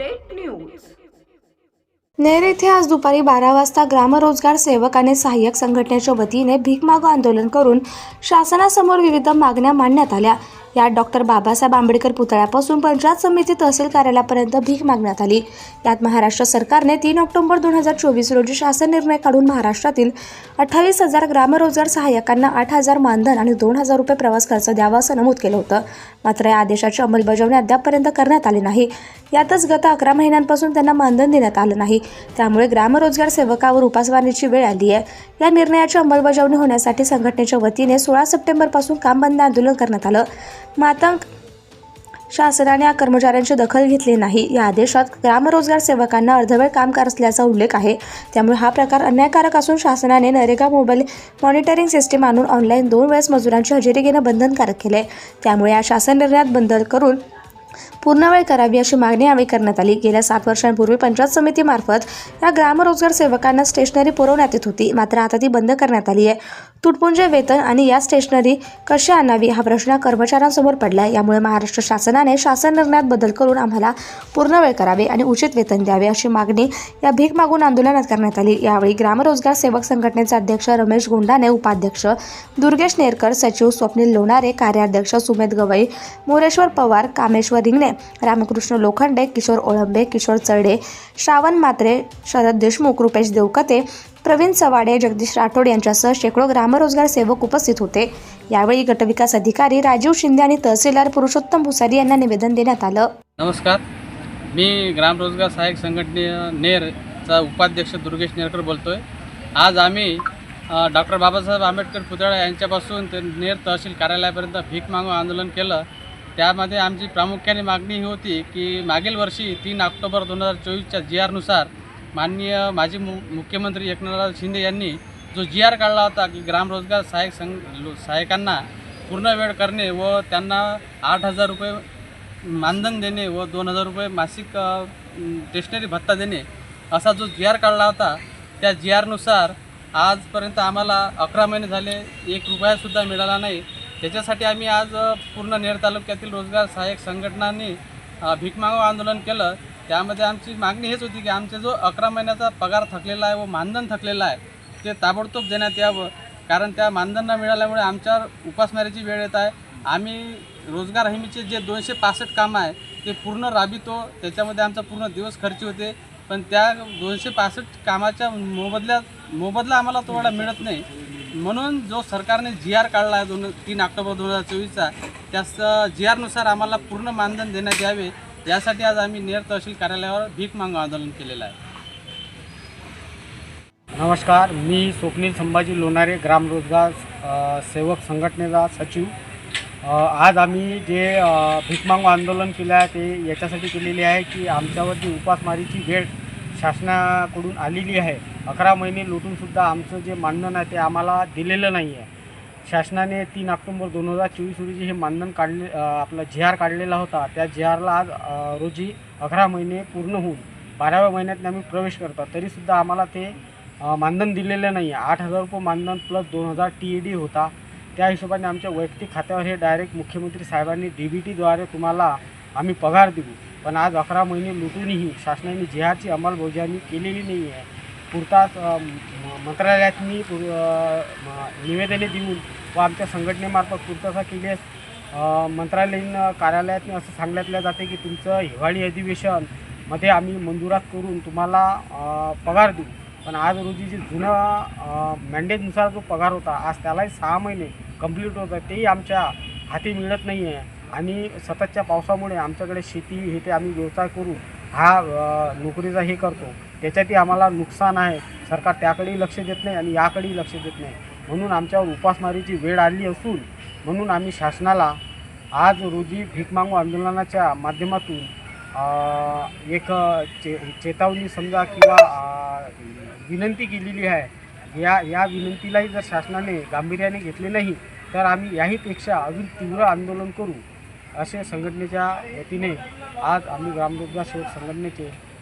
Update news. Ner येथे आज दुपारी बारा वाजता ग्रामरोजगार सेवक आणि सहाय्यक संघटनेच्या वतीने भीक मागो आंदोलन करून शासनासमोर विविध मागण्या मांडण्यात आल्या. यात डॉक्टर बाबासाहेब आंबेडकर पुतळ्यापासून पंचायत समिती तहसील कार्यालयापर्यंत भीक मागण्यात आली. यात महाराष्ट्र सरकारने तीन ऑक्टोबर दोन हजार चोवीस रोजी शासन निर्णय काढून महाराष्ट्रातील अठ्ठावीस हजार ग्रामरोजगार सहाय्यकांना आठ हजार मानधन आणि दोन हजार रुपये प्रवास खर्च द्यावा असं नमूद केलं होतं. मात्र या आदेशाची अंमलबजावणी अद्यापपर्यंत करण्यात आली नाही. यातच गत अकरा महिन्यांपासून त्यांना मानधन देण्यात आलं नाही. त्यामुळे ग्रामरोजगार सेवकावर उपासमारीची वेळ आली आहे. या निर्णयाची अंमलबजावणी होण्यासाठी संघटनेच्या वतीने सोळा सप्टेंबरपासून काम बंद आंदोलन करण्यात आलं. मातंग शासनाने या कर्मचाऱ्यांची दखल घेतली नाही. या आदेशात ग्रामरोजगार सेवकांना अर्धवेळ काम कर असल्याचा उल्लेख आहे. त्यामुळे हा प्रकार अन्यायकारक असून शासनाने नरेगा मोबाईल मॉनिटरिंग सिस्टीम आणून ऑनलाईन दोन वेळेस मजुरांची हजेरी घेणं बंधनकारक केले त्यामुळे या शासन निर्णयात बदल करून पूर्णवेळ करावी अशी मागणी यावेळी करण्यात आली. गेल्या सात वर्षांपूर्वी पंचायत समितीमार्फत या ग्रामरोजगार सेवकांना स्टेशनरी पुरवण्यात येत होती. मात्र आता ती बंद करण्यात आली आहे. तुटपुंजे वेतन आणि या स्टेशनरी कशी आणावी हा प्रश्न कर्मचाऱ्यांसमोर पडला आहे यामुळे महाराष्ट्र शासनाने शासन निर्णयात बदल करून आम्हाला पूर्ण वेळ करावे आणि उचित वेतन द्यावे अशी मागणी या भीक मागून आंदोलनात करण्यात आली. यावेळी ग्रामरोजगार सेवक संघटनेचे अध्यक्ष रमेश गोंडाने उपाध्यक्ष दुर्गेश नेरकर सचिव स्वप्नील लोणारे कार्याध्यक्ष सुमेध गवई मोरेश्वर पवार कामेश्वर रिंगणे रामकृष्ण लोखंडे किशोर ओळंबे किशोर चढे श्रावण मात्रे शरद देशमुख रुपेश देवकते प्रवीण सवाडे जगदीश राठोड यांच्यासह शेकडो ग्रामरोजगार सेवक उपस्थित होते. यावेळी गटविकास अधिकारी राजीव शिंदे आणि तहसीलदार पुरुषोत्तम भुसारी यांना निवेदन देण्यात आलं. नमस्कार. मी ग्रामरोजगार सहाय्यक संघटने नेरचा उपाध्यक्ष दुर्गेश नेरकर बोलतो आहे आज आम्ही डॉक्टर बाबासाहेब आंबेडकर पुतळा यांच्यापासून ते नेर तहसील कार्यालयापर्यंत भीक मागून आंदोलन केलं. त्यामध्ये आमची प्रामुख्याने मागणी ही होती की मागील वर्षी तीन ऑक्टोबर दोन हजार चोवीसच्या जी आरनुसार माननीय माजी मु मुख्यमंत्री एकनाथराव शिंदे यांनी जो जी आर काढला होता की ग्रामरोजगार सहाय्यक संघ सहायकांना सहाय्यकांना पूर्ण वेळ करणे व त्यांना आठ हजार रुपये मानधन देणे व दोन हजार रुपये मासिक स्टेशनरी भत्ता देणे असा जो जी आर काढला होता त्या जी आरनुसार आजपर्यंत आम्हाला अकरा महिने झाले एक रुपयासुद्धा मिळाला नाही. त्याच्यासाठी आम्ही आज पूर्ण नेर तालुक्यातील रोजगार सहाय्यक संघटनांनी अ, भीक आंदोलन केलं. त्यामध्ये आमची मागणी हेच होती की आमचा जो अकरा महिन्याचा पगार थकलेला आहे व मानधन थकलेलं आहे ते ताबडतोब देण्यात यावं. कारण त्या मानधन न मिळाल्यामुळे आमच्यावर उपासमारीची वेळ येत आहे. आम्ही रोजगार हमीचे जे दोनशे पासष्ट कामं आहे ते पूर्ण राबितो. त्याच्यामध्ये आमचा पूर्ण दिवस खर्च होते. पण त्या दोनशे पासष्ट कामाच्या मोबदल्यात मोबदला आम्हाला तेवढा मिळत नाही. म्हणून जो सरकारने जी आर काढला आहे दोन तीन ऑक्टोबर दोन हजार चोवीसचा त्यास जी आरनुसार आम्हाला पूर्ण मानधन देण्यात यावे. यासाठी आज आम्ही नेर तहसील कार्यालयावर भीक मांग आंदोलन केलेलं आहे. नमस्कार मी स्वप्नील संभाजी लोणारे ग्राम रोजगार सेवक संघटनेचा सचिव. आज आम्ही जे भीकमांग भीक आंदोलन केलं आहे ते याच्यासाठी केलेले आहे की आमच्यावर जी उपासमारीची वेळ शासनाकडून आलेली आहे अकरा महिने लुटूनसुद्धा आमचं जे मानधन आहे ते आम्हाला दिलेलं नाही आहे. शासनाने तीन ऑक्टोंबर दोन हजार चोवीस रोजी हे मानधन काढले आपला जी आर काढलेला होता. त्या जी आरला आज रोजी अकरा महिने पूर्ण होऊन बाराव्या महिन्यात आम्ही प्रवेश करतो. तरीसुद्धा आम्हाला ते मानधन दिलेलं नाही. आहे आठ हजार रुपये मानधन प्लस दोन हजार टी ई डी होता. त्या हिशोबाने आमच्या वैयक्तिक खात्यावर हे डायरेक्ट मुख्यमंत्री साहेबांनी डी बी टीद्वारे तुम्हाला आम्ही पगार देऊ. पण आज अकरा महिने लुटूनही शासनाने जी आरची अंमलबजावणी केलेली नाही आहे पुरताच मंत्रालयातनी निवेदने देऊन व आमच्या संघटनेमार्फत पूर्तता केल्यास. मंत्रालयीन कार्यालयातून असं सांगितलं जाते की तुमचं हिवाळी अधिवेशनमध्ये आम्ही मंजुरात करून तुम्हाला पगार देऊ. पण आज रोजी जे जुना मॅन्डेटनुसार जो पगार होता आज त्यालाही सहा महिने कंप्लीट होतं तेही आमच्या हाती मिळत नाही आहे आणि सततच्या पावसामुळे आमच्याकडे शेती हे ते आम्ही व्यवसाय करू हा नोकरीचा हे करतो. त्याच्यातही आम्हाला नुकसान आहे. सरकार त्याकडेही लक्ष देत नाही आणि याकडेही लक्ष देत नाही. म्हणून आमच्यावर उपासमारीची वेळ आली असून म्हणून आम्ही शासनाला आज रोजी भीक मागू आंदोलनाच्या माध्यमातून एक चे चेतावणी समजा किंवा विनंती केलेली आहे. या या विनंतीलाही जर शासनाने गांभीर्याने घेतले नाही तर आम्ही याहीपेक्षा अजून तीव्र आंदोलन करू असे संघटनेच्या वतीने आज आम्ही ग्रामरोजगार सेवक संघटनेचे